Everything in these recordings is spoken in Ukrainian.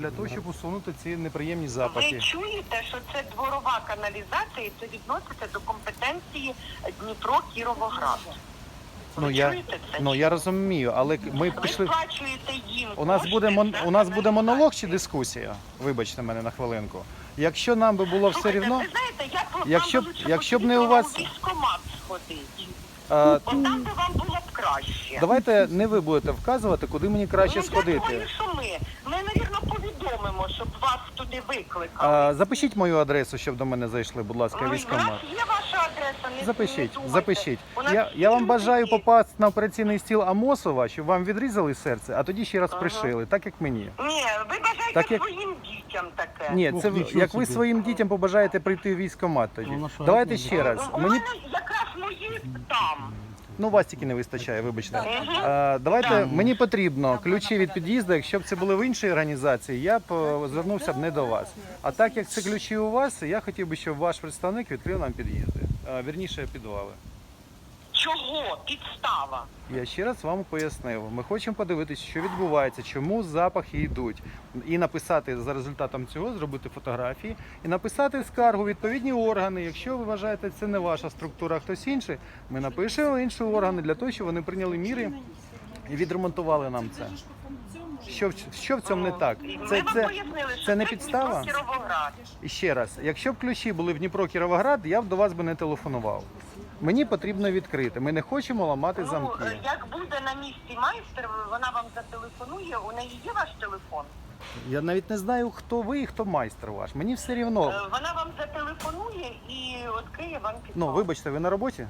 для того, щоб усунути ці неприємні Ви чуєте, що це дворова каналізація, і це відноситься до компетенції Дніпро Кіровоград. Ви Ну я чуєте це? ну я розумію, але ми Ви пішли. сплачуєте їм. У нас кошти буде мон... за у нас буде монолог чи дискусія? Вибачте мене на хвилинку. Якщо нам би було все Слухайте, рівно, Ви знаєте, я б Якщо б- лучше якщо б не у вас- у військкомат сходити. е, Бо там би вам було б краще. давайте не ви будете вказувати, куди мені краще ну, Я сходити. думаю, що ми. Ми, повідомимо, щоб вас туди викликали. Е, запишіть мою адресу, щоб до мене зайшли, будь ласка, Ну, нас є ваша адреса, не Запишіть, не думайте. запишіть. У нас Я, я вам бажаю є. попасти на операційний стіл Амосова, щоб вам відрізали серце, а тоді ще раз Ага. пришили, так як мені. Ні, ви бажаєте Так як- своїм дітям таке. Ні, це Ох, ви- нічого як ви собі. своїм дітям побажаєте прийти в військкомат тоді. Ну, на що, Давайте ще раз. У Мені мене якраз мої там. Ну вас тільки не вистачає, вибачте. Е, Давайте мені потрібно ключі від під'їзду. Якщо б це були в іншій організації, я б е, звернувся б не до вас. А так як це ключі у вас, я хотів би, щоб ваш представник відкрив нам під'їзди. Е, Вірніше підвали. Чого? Підстава. Я ще раз вам пояснив. Ми хочемо подивитися, що відбувається, чому запахи йдуть, і написати за результатом цього, зробити фотографії і написати скаргу відповідні органи. Якщо ви вважаєте, це не ваша структура, а хтось інший, ми напишемо інші органи для того, щоб вони прийняли міри і відремонтували нам це. Що, в- що в цьому не так? Це, вам це, це не підстава? І ще раз, якщо б ключі були в Дніпро Кіровоград, я б до вас би не телефонував. Мені потрібно відкрити. Ми не хочемо ламати Ну, замки. е, як буде на місці майстер, вона вам зателефонує, у неї є ваш телефон? Я навіть не знаю, хто ви і хто майстер ваш. Мені все рівно. Е, Вона вам зателефонує і відкриє вам підпал. Ну, вибачте, ви на роботі?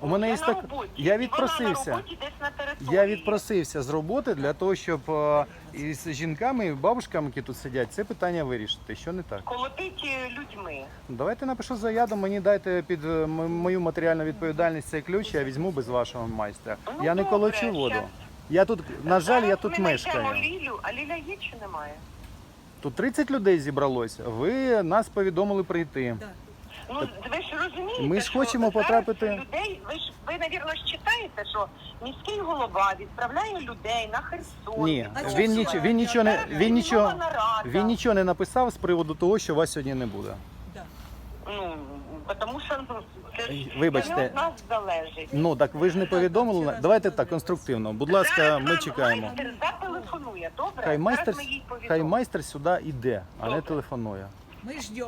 У мене я є на так. роботі. Я Вона відпросився. на роботі десь на території. Я відпросився з роботи для того, щоб е, із жінками і бабушками, які тут сидять, це питання вирішити. Що не так? Колотить е, людьми. Давайте напишу заяву, мені дайте під е, м- мою матеріальну відповідальність цей ключ, я візьму без вашого майстра. Ну, я не добре, колочу воду. щас. Я тут, на жаль, я Зараз тут ми мешкаю. Лілю, а Ліля є чи немає? Тут 30 людей зібралось. Ви нас повідомили прийти. Ну, ви ж розумієте, Ми ж що хочемо зараз потрапити- людей. Ви ж ви, навірно, ж читаєте, що міський голова відправляє людей на Херсон. Ні, він нічого, він нічого не Зараз він нічого, нарада. він нічого не написав з приводу того, що вас сьогодні не буде. Ну, тому що ну, це ж Вибачте. не від нас залежить. Ну так ви ж не повідомили. Давайте так конструктивно. Будь ласка, Зараз ми нам чекаємо. Майстер зателефонує, добре? Хай майстер, Зараз ми їй хай майстер сюди йде, а не Добре. телефонує. Мы ждем.